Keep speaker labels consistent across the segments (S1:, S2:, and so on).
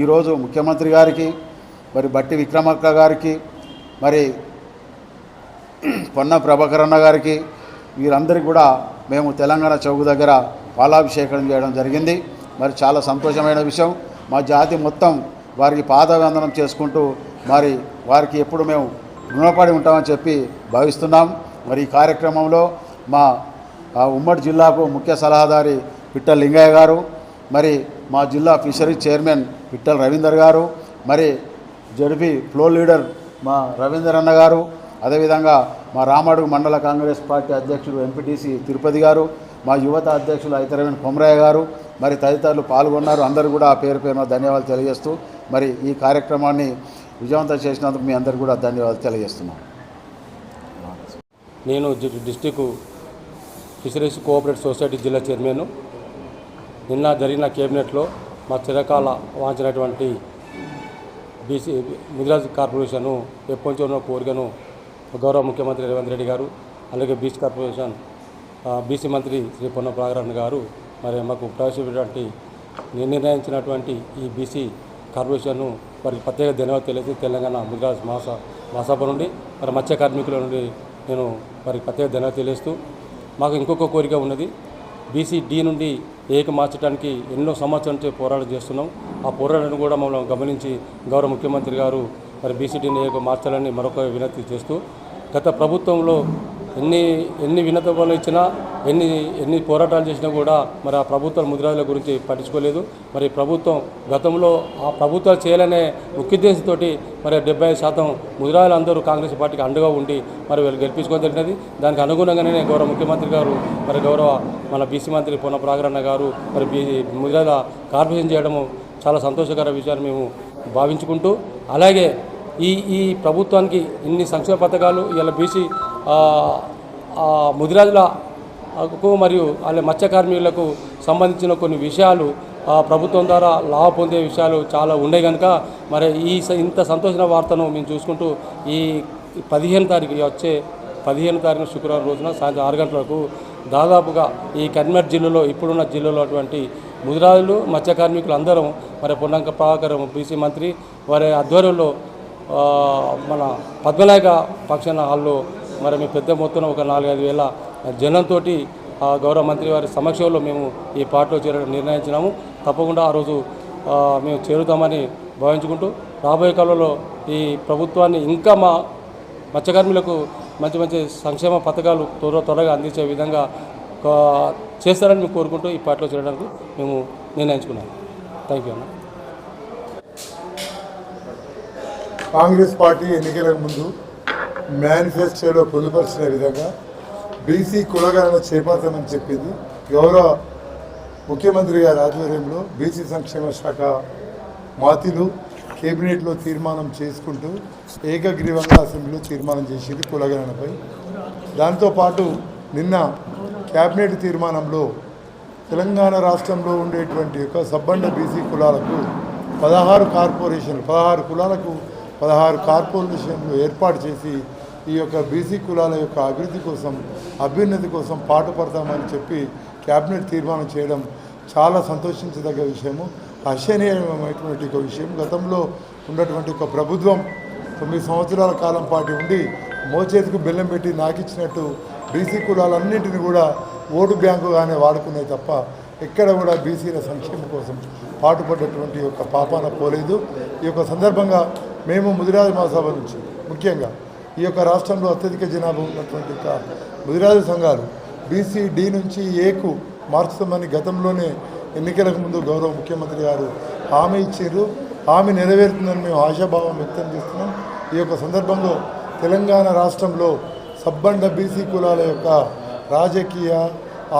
S1: ఈరోజు ముఖ్యమంత్రి గారికి మరి బట్టి విక్రమార్క గారికి మరి పొన్న ప్రభాకరన్న గారికి వీరందరికీ కూడా మేము తెలంగాణ చౌక్ దగ్గర పాలాభిషేకం చేయడం జరిగింది. మరి చాలా సంతోషమైన విషయం. మా జాతి మొత్తం వారికి పాదవందనం చేసుకుంటూ మరి వారికి ఎప్పుడు మేము రుణపడి ఉంటామని చెప్పి భావిస్తున్నాం. మరి ఈ కార్యక్రమంలో మా ఉమ్మడి జిల్లాకు ముఖ్య సలహాదారి పిట్టలింగయ్య గారు మరి మా జిల్లా ఫిషరీ చైర్మన్ విఠల్ రవీందర్ గారు మరి జడిపి ఫ్లో లీడర్ మా రవీందర్ అన్న గారు అదేవిధంగా మా రామడుగు మండల కాంగ్రెస్ పార్టీ అధ్యక్షుడు ఎంపీటీసీ తిరుపతి గారు మా యువత అధ్యక్షులు ఐతరవీణ కొమరయ్య గారు మరి తదితరులు పాల్గొన్నారు. అందరూ కూడా ఆ పేరు పేరున ధన్యవాదాలు తెలియజేస్తూ మరి ఈ కార్యక్రమాన్ని విజయవంతం చేసినందుకు మీ అందరికీ కూడా ధన్యవాదాలు తెలియజేస్తున్నాం.
S2: నేను డిస్టిక్ ఫిషరీస్ కోఆపరేటివ్ సొసైటీ జిల్లా చైర్మన్ నిన్న జరిగిన కేబినెట్లో మా చిరకాల వాంచినటువంటి బీసీ ముదిరాజ్ కార్పొరేషన్ ఎప్పటి కోరికను గౌరవ ముఖ్యమంత్రి రేవంత్ రెడ్డి గారు అలాగే బీసీ కార్పొరేషన్ బీసీ మంత్రి శ్రీ పొన్న ప్రాగరణ గారు మరి మాకు ప్రవేశపెట్టినటువంటి నిర్ణయించినటువంటి ఈ బీసీ కార్పొరేషన్ను వారికి ప్రత్యేక ధన్యవాదాలు తెలియజేసి తెలంగాణ ముద్రాజ్ మాస మహాసభ నుండి మరి మత్స్య కార్మికుల నుండి నేను వారికి ప్రత్యేక ధన్యవాదాలు తెలియజేస్తూ మాకు ఇంకొక కోరిక ఉన్నది బీసీ డి నుండి ఏక మార్చడానికి ఎన్నో సంవత్సరాల నుంచి పోరాటం చేస్తున్నాం. ఆ పోరాటాన్ని కూడా మమ్మల్ని గమనించి గౌరవ ముఖ్యమంత్రి గారు మరి బీసీడీని ఏక మార్చాలని మరొక వినతి చేస్తూ గత ప్రభుత్వంలో ఎన్ని ఎన్ని వినతలు ఇచ్చినా ఎన్ని ఎన్ని పోరాటాలు చేసినా కూడా మరి ఆ ప్రభుత్వం ముద్రాల గురించి పట్టించుకోలేదు. మరి ప్రభుత్వం గతంలో ఆ ప్రభుత్వాలు చేయాలనే ముఖ్యోద్దేశంతో మరి డెబ్బై శాతం ముద్రాలు అందరూ కాంగ్రెస్ పార్టీకి అండగా ఉండి మరి వీళ్ళు గెలిపించుకోవడం జరిగినది. దానికి అనుగుణంగానే గౌరవ ముఖ్యమంత్రి గారు మరి గౌరవ మన బీసీ మంత్రి పొన్న ప్రాగరణ గారు మరి బీ ముద్రాల కార్పొరేషన్ చేయడము చాలా సంతోషకర విషయాన్ని మేము భావించుకుంటూ అలాగే ఈ ఈ ప్రభుత్వానికి ఇన్ని సంక్షేమ పథకాలు ఇలా బీసీ ముదిరాజులకు మరియు అలాగే మత్స్య కార్మికులకు సంబంధించిన కొన్ని విషయాలు ఆ, ప్రభుత్వం ద్వారా లాభ పొందే విషయాలు చాలా ఉండే కనుక మరి ఈ స- ఇంత సంతోషమైన వార్తను మేము చూసుకుంటూ ఈ పదిహేను తారీఖు వచ్చే పదిహేను తారీఖు శుక్రవారం రోజున సాయంత్రం ఆరు గంటలకు దాదాపుగా ఈ కన్మట్ జిల్లాలో ఇప్పుడున్న జిల్లాలో అటువంటి ముదిరాజులు మత్స్య కార్మికులు అందరం మరి పొన్నంక ప్రభాకరం బీసీ మంత్రి వారి ఆధ్వర్యంలో మన పద్మనాయక ఫంక్షన్ హాల్లో మరి మీ పెద్ద మొత్తం ఒక నాలుగైదు వేల జనంతో గౌరవ మంత్రి వారి సమక్షంలో మేము ఈ పార్టీలో చేరడం నిర్ణయించినాము. తప్పకుండా ఆ రోజు మేము చేరుతామని భావించుకుంటూ రాబోయే కాలంలో ఈ ప్రభుత్వాన్ని ఇంకా మా మత్స్యకార్మికులకు మంచి మంచి సంక్షేమ పథకాలు త్వర త్వరగా అందించే విధంగా చేస్తారని మేము కోరుకుంటూ ఈ పార్టీలో చేరడానికి మేము నిర్ణయించుకున్నాము థ్యాంక్ యూ అన్న.
S3: కాంగ్రెస్ పార్టీ ఎన్నికలకు ముందు మేనిఫెస్టోలో పొందుపరిచిన విధంగా బీసీ కులగణన చేపడతామని చెప్పింది. గౌరవ ముఖ్యమంత్రి గారి ఆధ్వర్యంలో బీసీ సంక్షేమ శాఖ మాతిలు కేబినెట్లో తీర్మానం చేసుకుంటూ ఏకగ్రీవంగా అసెంబ్లీలో తీర్మానం చేసింది కులగణనపై దాంతోపాటు నిన్న కేబినెట్ తీర్మానంలో తెలంగాణ రాష్ట్రంలో ఉండేటువంటి యొక్క సబ్బండ బీసీ కులాలకు పదహారు కార్పొరేషన్లు పదహారు కులాలకు పదహారు కార్పొరేషన్లు ఏర్పాటు చేసి ఈ యొక్క బీసీ కులాల యొక్క అభివృద్ధి కోసం అభ్యున్నతి కోసం పాటుపడతామని చెప్పి క్యాబినెట్ తీర్మానం చేయడం చాలా సంతోషించదగ్గ విషయము. హర్షణీయమైనటువంటి ఒక విషయం. గతంలో ఉన్నటువంటి ఒక ప్రభుత్వం తొమ్మిది సంవత్సరాల కాలం పాటు ఉండి మోచేతికి బెల్లం పెట్టి నాకిచ్చినట్టు బీసీ కులాలన్నింటినీ కూడా ఓటు బ్యాంకుగానే వాడుకునే తప్ప ఎక్కడ కూడా బీసీల సంక్షేమం కోసం పాటుపడ్డటువంటి యొక్క పాపాన పోలేదు. ఈ యొక్క సందర్భంగా మేము ముదిరాజు మహాసభ నుంచి ముఖ్యంగా ఈ యొక్క రాష్ట్రంలో అత్యధిక జనాభా ఉన్నటువంటి యొక్క ముదిరాజు సంఘాలు బీసీ డి నుంచి ఏకు మార్చుతామని గతంలోనే ఎన్నికలకు ముందు గౌరవ ముఖ్యమంత్రి గారు హామీ ఇచ్చారు. హామీ నెరవేరుతుందని మేము ఆశాభావం వ్యక్తం చేస్తున్నాం. ఈ యొక్క సందర్భంలో తెలంగాణ రాష్ట్రంలో సబ్బండ బీసీ కులాల యొక్క రాజకీయ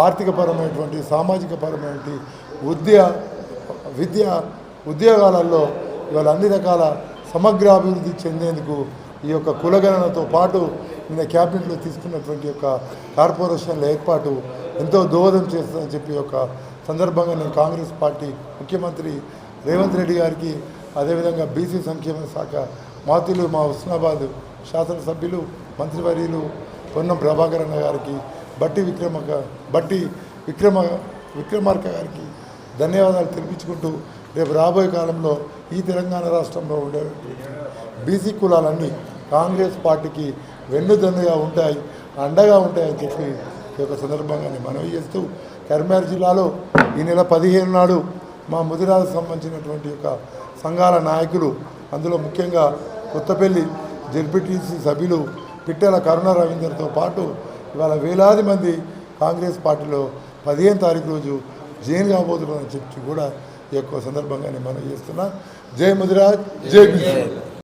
S3: ఆర్థికపరమైనటువంటి సామాజిక పరమైనటువంటి ఉద్య విద్య ఉద్యోగాలలో ఇవాళ అన్ని రకాల సమగ్ర అభివృద్ధి చెందేందుకు ఈ యొక్క కులగణనతో పాటు నిన్న క్యాబినెట్లో తీసుకున్నటువంటి యొక్క కార్పొరేషన్ల ఏర్పాటు ఎంతో దోహదం చేస్తుందని చెప్పి ఒక సందర్భంగా నేను కాంగ్రెస్ పార్టీ ముఖ్యమంత్రి రేవంత్ రెడ్డి గారికి అదేవిధంగా బీసీ సంక్షేమ శాఖ మాతులు మా హుస్నాబాద్ శాసనసభ్యులు మంత్రివర్యులు పొన్నం ప్రభాకర్ అన్న గారికి బట్టి విక్రమక బట్టి విక్రమ విక్రమార్క గారికి ధన్యవాదాలు తెలిపించుకుంటూ రేపు రాబోయే కాలంలో ఈ తెలంగాణ రాష్ట్రంలో ఉండే బీసీ కులాలన్నీ కాంగ్రెస్ పార్టీకి వెన్నుదన్నుగా ఉంటాయి అండగా ఉంటాయని చెప్పి ఈ యొక్క సందర్భంగా నేను మనవి చేస్తూ కరీంనగర్ జిల్లాలో ఈ నెల పదిహేను నాడు మా ముదిరాలకు సంబంధించినటువంటి యొక్క సంఘాల నాయకులు అందులో ముఖ్యంగా కొత్తపల్లి జెడ్పీటీసీ సభ్యులు పిట్టెల కరుణ రవీందర్తో పాటు ఇవాళ వేలాది మంది కాంగ్రెస్ పార్టీలో పదిహేను తారీఖు రోజు జైలు కాబోతున్నారని చెప్పి కూడా ఈ యొక్క సందర్భంగా నేను మనం చేస్తున్నా. జై ముదిరాజ్ జై బీసీ